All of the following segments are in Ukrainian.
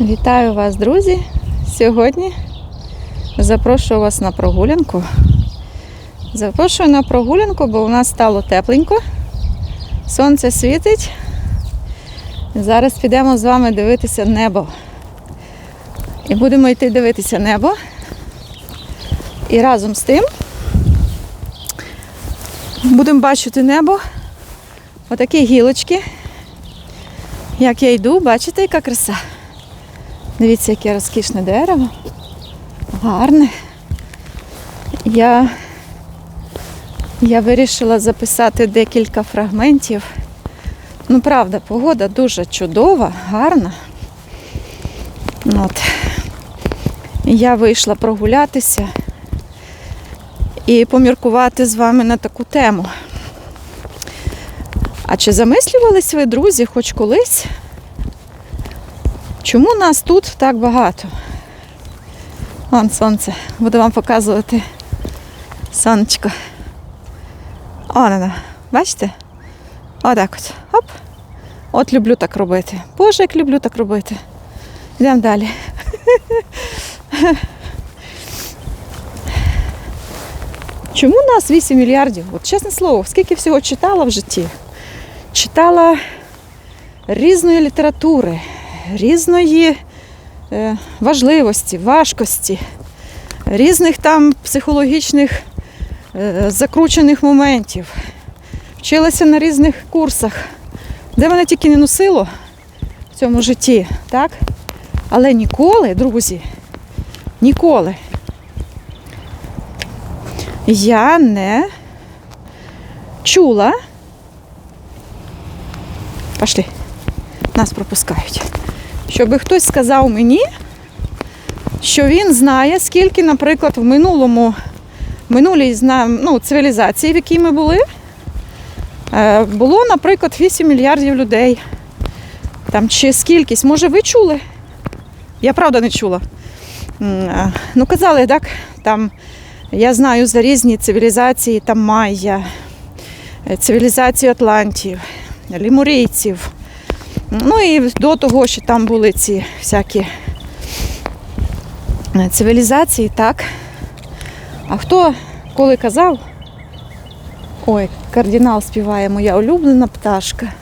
Вітаю вас, друзі! Сьогодні запрошую вас на прогулянку. Запрошую на прогулянку, бо у нас стало тепленько, сонце світить. Зараз підемо з вами дивитися небо. І будемо йти дивитися небо. І разом з тим будемо бачити небо. Отакі гілочки. Як я йду, бачите, яка краса? Дивіться, яке розкішне дерево. Гарне. Я, я вирішила записати декілька фрагментів. Ну, правда, погода дуже чудова, гарна. От. Я вийшла прогулятися і поміркувати з вами на таку тему. А чи замислювались ви, друзі, хоч колись? Чому нас тут так багато? Вон сонце. Буду вам показувати сонечко. О, воно. Бачите? Отак от. Оп. От люблю так робити. Боже, як люблю так робити. Йдемо далі. Чому нас 8 мільярдів? От чесне слово, скільки всього читала в житті? Читала різної літератури, різної е, важливості, важкості, різних там психологічних е, закручених моментів. Вчилася на різних курсах, де мене тільки не носило в цьому житті, так? Але ніколи, друзі, ніколи я не чула. Пошли. Нас пропускають. Щоби хтось сказав мені, що він знає, скільки, наприклад, в минулому, минулій ну, цивілізації, в якій ми були, е, було, наприклад, 8 мільярдів людей. Там чи скількись, може, ви чули? Я правда не чула. Ну, казали, так, там я знаю за різні цивілізації, там майя, е, цивілізацію атлантів, лімурійців. Ну і до того, що там були ці всякі е, цивілізації, так. А хто коли казав? Ой, кардинал співає моя улюблена пташка.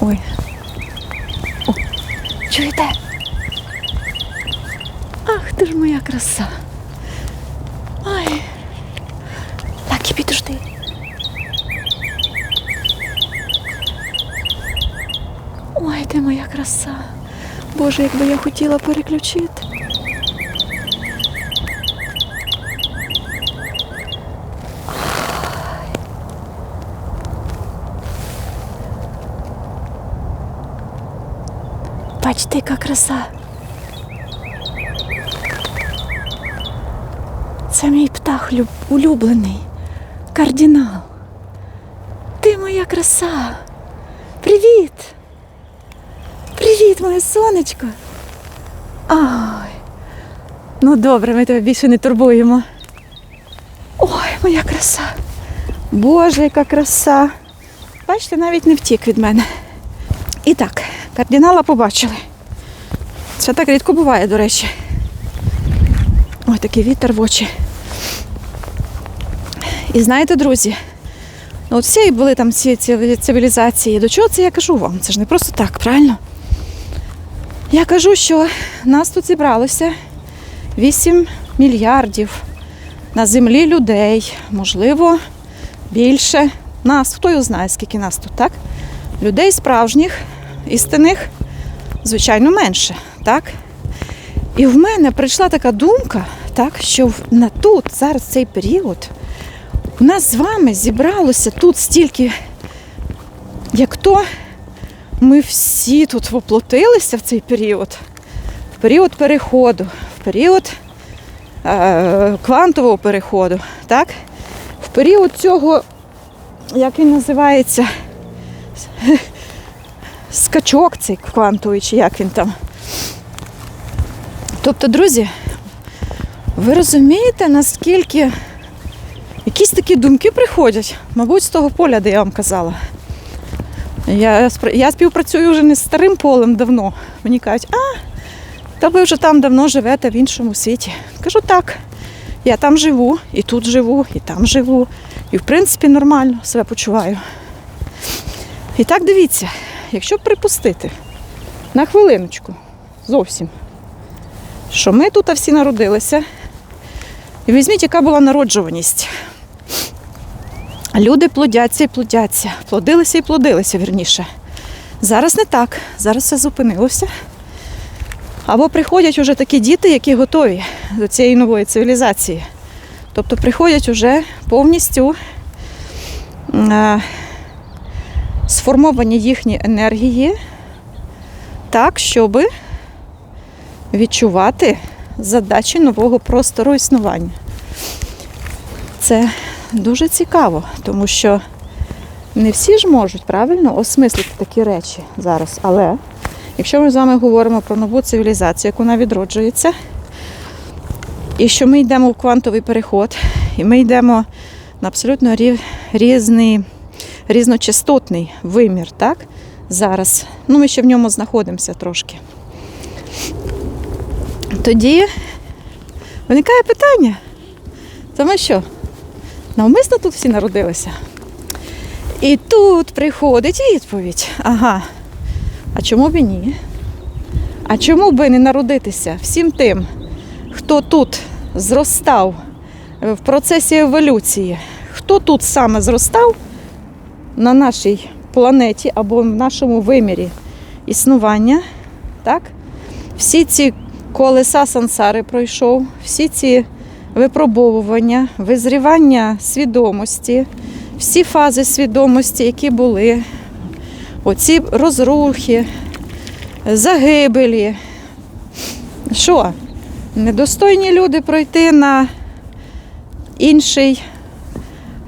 Ой. О, чуєте? Ах, ти ж моя краса. Краса. Боже, якби я хотіла переключити. Бачите, яка краса. Це мій птах люб- улюблений. Кардинал. Ти моя краса. Моє сонечко. Ой. Ну добре, ми тебе більше не турбуємо. Ой, моя краса. Боже, яка краса. Бачите, навіть не втік від мене. І так, кардинала побачили. Це так рідко буває, до речі. Ой, такий вітер в очі. І знаєте, друзі, ну от всі були там ці цивілізації. До чого це я кажу вам? Це ж не просто так, правильно? Я кажу, що нас тут зібралося 8 мільярдів на землі людей, можливо, більше. Нас, хто його знає, скільки нас тут, так? Людей справжніх, істинних, звичайно, менше, так? І в мене прийшла така думка, так, що на тут, зараз цей період, у нас з вами зібралося тут стільки, як то ми всі тут воплотилися в цей період, в період переходу, в період е, квантового переходу, так? в період цього, як він називається, скачок цей квантовий, чи як він там. Тобто, друзі, ви розумієте, наскільки якісь такі думки приходять, мабуть, з того поля, де я вам казала. Я, я співпрацюю вже не з старим полем давно. Мені кажуть, а, та ви вже там давно живете в іншому світі. Кажу, так. Я там живу, і тут живу, і там живу. І в принципі нормально себе почуваю. І так дивіться, якщо припустити на хвилиночку зовсім, що ми тут всі народилися, і візьміть, яка була народжуваність. Люди плодяться і плодяться, плодилися і плодилися, вірніше. Зараз не так, зараз все зупинилося. Або приходять уже такі діти, які готові до цієї нової цивілізації. Тобто приходять уже повністю е, сформовані їхні енергії так, щоб відчувати задачі нового простору існування. Це дуже цікаво, тому що не всі ж можуть правильно осмислити такі речі зараз. Але якщо ми з вами говоримо про нову цивілізацію, як вона відроджується, і що ми йдемо в квантовий переход, і ми йдемо на абсолютно різний, різночастотний вимір, так? Зараз. Ну, ми ще в ньому знаходимося трошки. Тоді виникає питання. То ми що? Навмисно тут всі народилися. І тут приходить відповідь. Ага. А чому б і ні? А чому би не народитися всім тим, хто тут зростав в процесі еволюції? Хто тут саме зростав на нашій планеті або в нашому вимірі існування? Так? Всі ці колеса сансари пройшов, всі ці випробовування, визрівання свідомості, всі фази свідомості, які були, оці розрухи, загибелі. Що? Недостойні люди пройти на інший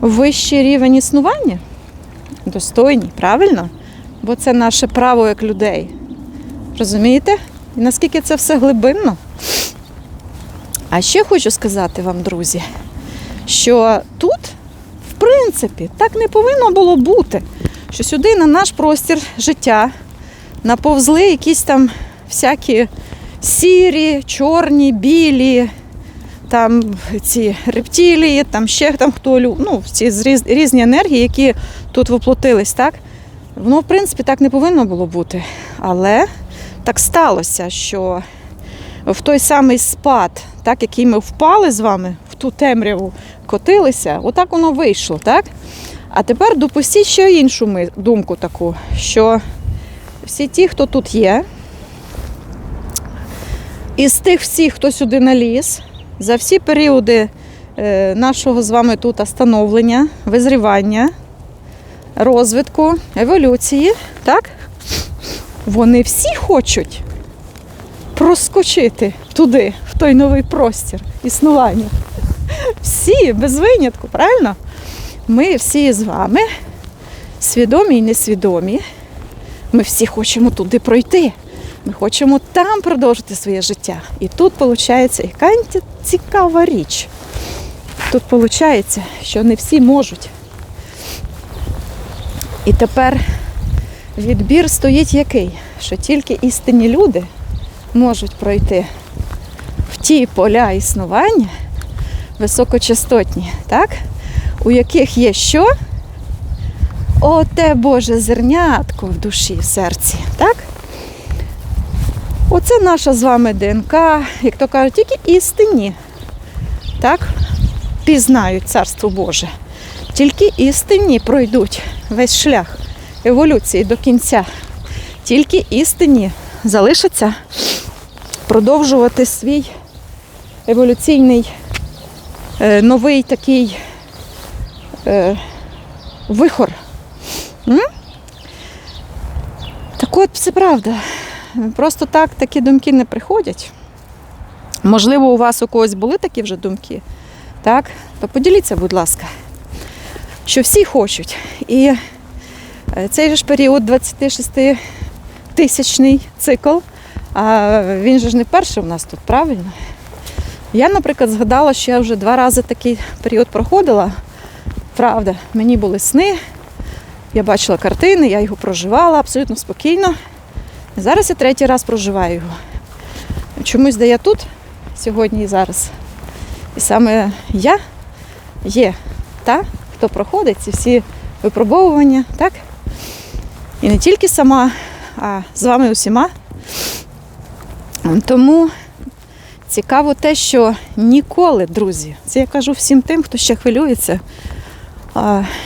вищий рівень існування? Достойні, правильно? Бо це наше право як людей. Розумієте? І наскільки це все глибинно? А ще хочу сказати вам, друзі, що тут, в принципі, так не повинно було бути, що сюди на наш простір життя наповзли якісь там всякі сірі, чорні, білі, там ці рептилії, там ще там хто ну, ці різ- різні енергії, які тут воплотились, так? Воно, в принципі, так не повинно було бути. Але так сталося, що в той самий спад, так, який ми впали з вами в ту темряву, котилися, отак воно вийшло. Так? А тепер допустіть ще іншу думку таку, що всі ті, хто тут є, із тих всіх, хто сюди наліз, за всі періоди е, нашого з вами тут становлення, визрівання, розвитку, еволюції, так? Вони всі хочуть проскочити туди, в той новий простір існування. Всі, без винятку, правильно? Ми всі з вами, свідомі і несвідомі, ми всі хочемо туди пройти. Ми хочемо там продовжити своє життя. І тут виходить, яка цікава річ. Тут виходить, що не всі можуть. І тепер відбір стоїть який? Що тільки істинні люди можуть пройти в ті поля існування високочастотні, так? у яких є що? Оте Боже зернятко в душі, в серці. Так? Оце наша з вами ДНК, як то кажуть, тільки істинні. Так? Пізнають Царство Боже. Тільки істинні пройдуть весь шлях еволюції до кінця. Тільки істинні залишаться продовжувати свій еволюційний е, новий такий е, вихор. Так от, це правда. Просто так такі думки не приходять. Можливо, у вас у когось були такі вже думки, так? То поділіться, будь ласка, що всі хочуть. І е, цей ж період 26-тисячний цикл, а він же ж не перший у нас тут, правильно? Я, наприклад, згадала, що я вже два рази такий період проходила. Правда, мені були сни, Я бачила картини, я його проживала абсолютно спокійно. І зараз я третій раз проживаю його. Чомусь де я тут сьогодні і зараз. І саме я є та, хто проходить ці всі випробовування, так? І не тільки сама, а з вами усіма. Тому цікаво те, що ніколи, друзі, це я кажу всім тим, хто ще хвилюється,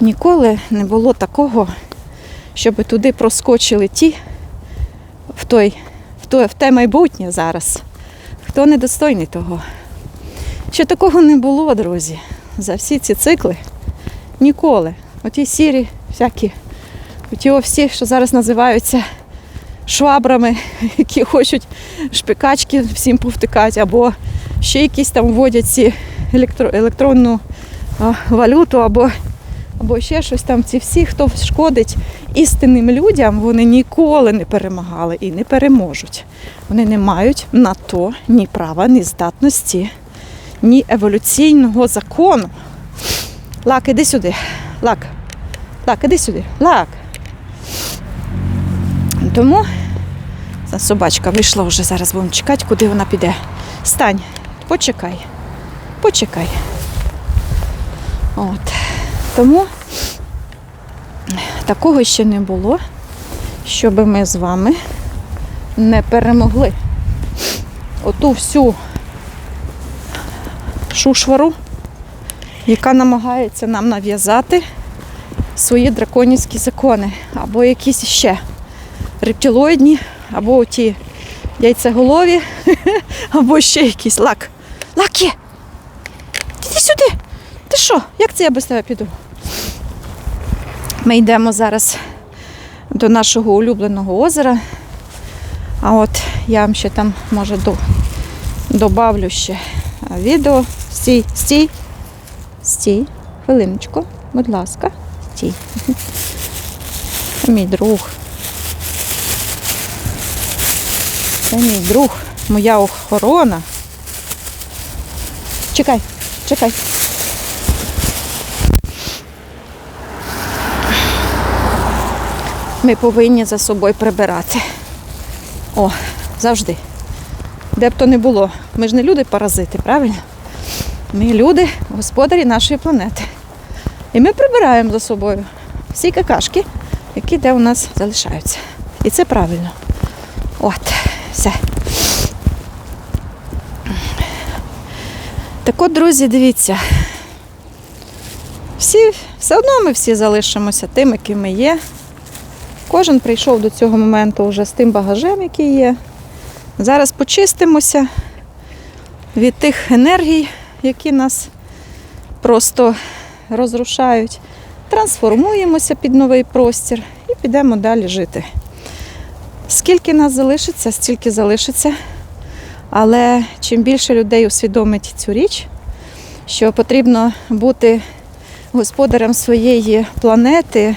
ніколи не було такого, щоб туди проскочили ті, в, той, в, той, в те майбутнє зараз, хто недостойний того. Ще такого не було, друзі, за всі ці цикли. Ніколи. Оті сірі, всякі, оті всі, що зараз називаються швабрами, які хочуть шпикачки всім повтикати, або ще якісь там вводять ці електро, електронну а, валюту, або, або ще щось там. Ці всі, хто шкодить істинним людям, вони ніколи не перемагали і не переможуть. Вони не мають на то ні права, ні здатності, ні еволюційного закону. Лак, іди сюди. Лак. Лак, іди сюди. Лак. Тому собачка вийшла вже, зараз будемо чекати, куди вона піде. Стань, почекай. Почекай. От. Тому такого ще не було, щоб ми з вами не перемогли оту всю шушвару, яка намагається нам нав'язати свої драконівські закони або якісь ще рептилоїдні, або ті яйцеголові, або ще якісь лак. Лак є! Іди сюди! Ти що? Як це я без тебе піду? Ми йдемо зараз до нашого улюбленого озера. А от я вам ще там, може, до, добавлю ще відео. Стій, стій, стій, хвилиночку, будь ласка, стій. Мій друг. Це мій друг, моя охорона. Чекай, чекай. Ми повинні за собою прибирати. О, завжди. Де б то не було. Ми ж не люди-паразити, правильно? Ми люди, господарі нашої планети. І ми прибираємо за собою всі какашки, які де у нас залишаються. І це правильно. От, все. Так от, друзі, дивіться. Всі, все одно ми всі залишимося тим, яким ми є. Кожен прийшов до цього моменту вже з тим багажем, який є. Зараз почистимося від тих енергій, які нас просто розрушають. Трансформуємося під новий простір і підемо далі жити. Скільки нас залишиться, стільки залишиться. Але чим більше людей усвідомить цю річ, що потрібно бути господарем своєї планети,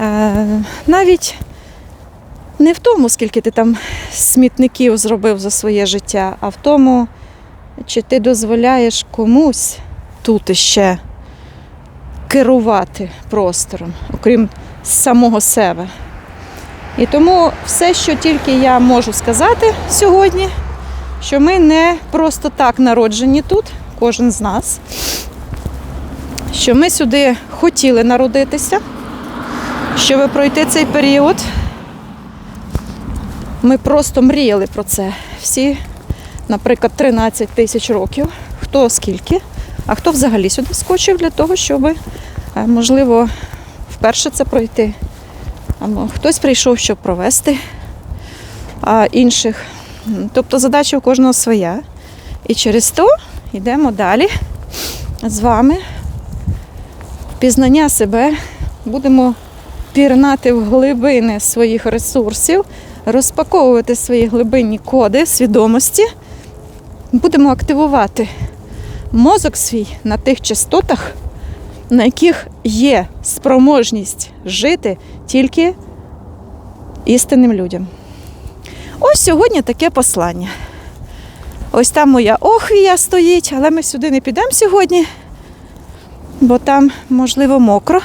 е, навіть не в тому, скільки ти там смітників зробив за своє життя, а в тому, чи ти дозволяєш комусь тут іще керувати простором, окрім самого себе. І тому все, що тільки я можу сказати сьогодні, що ми не просто так народжені тут, кожен з нас, що ми сюди хотіли народитися, щоб пройти цей період. Ми просто мріяли про це. Всі, наприклад, 13 тисяч років, хто скільки, а хто взагалі сюди скочив для того, щоб, е, можливо, вперше це пройти. Або хтось прийшов, щоб провести а інших. Тобто задача у кожного своя. І через то йдемо далі з вами. Пізнання себе, будемо пірнати в глибини своїх ресурсів, розпаковувати свої глибинні коди свідомості, будемо активувати мозок свій на тих частотах, на яких є спроможність жити тільки істинним людям. Ось сьогодні таке послання. Ось там моя охвія стоїть, але ми сюди не підемо сьогодні, бо там, можливо, мокро.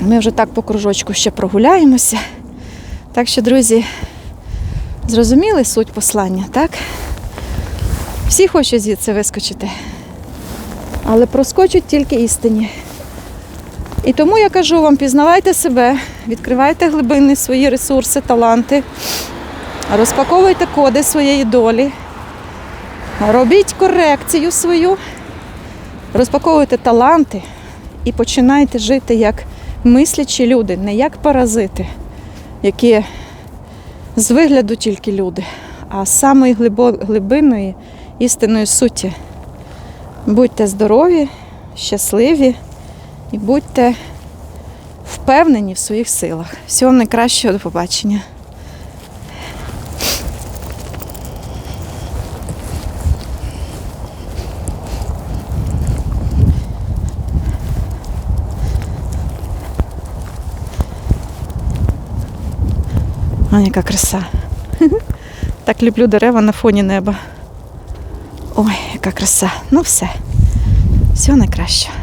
Ми вже так по кружочку ще прогуляємося. Так що, друзі, зрозуміли суть послання, так? Всі хочуть звідси вискочити, але проскочуть тільки істині. І тому я кажу вам, пізнавайте себе, відкривайте глибинні свої ресурси, таланти, розпаковуйте коди своєї долі, робіть корекцію свою, розпаковуйте таланти і починайте жити як мислячі люди, не як паразити, які з вигляду тільки люди, а з самої глибинної істинної суті. Будьте здорові, щасливі і будьте впевнені в своїх силах. Всього найкращого, до побачення. А, яка краса. Так люблю дерева на фоні неба. Ой, яка краса. Ну все. Всього найкращого.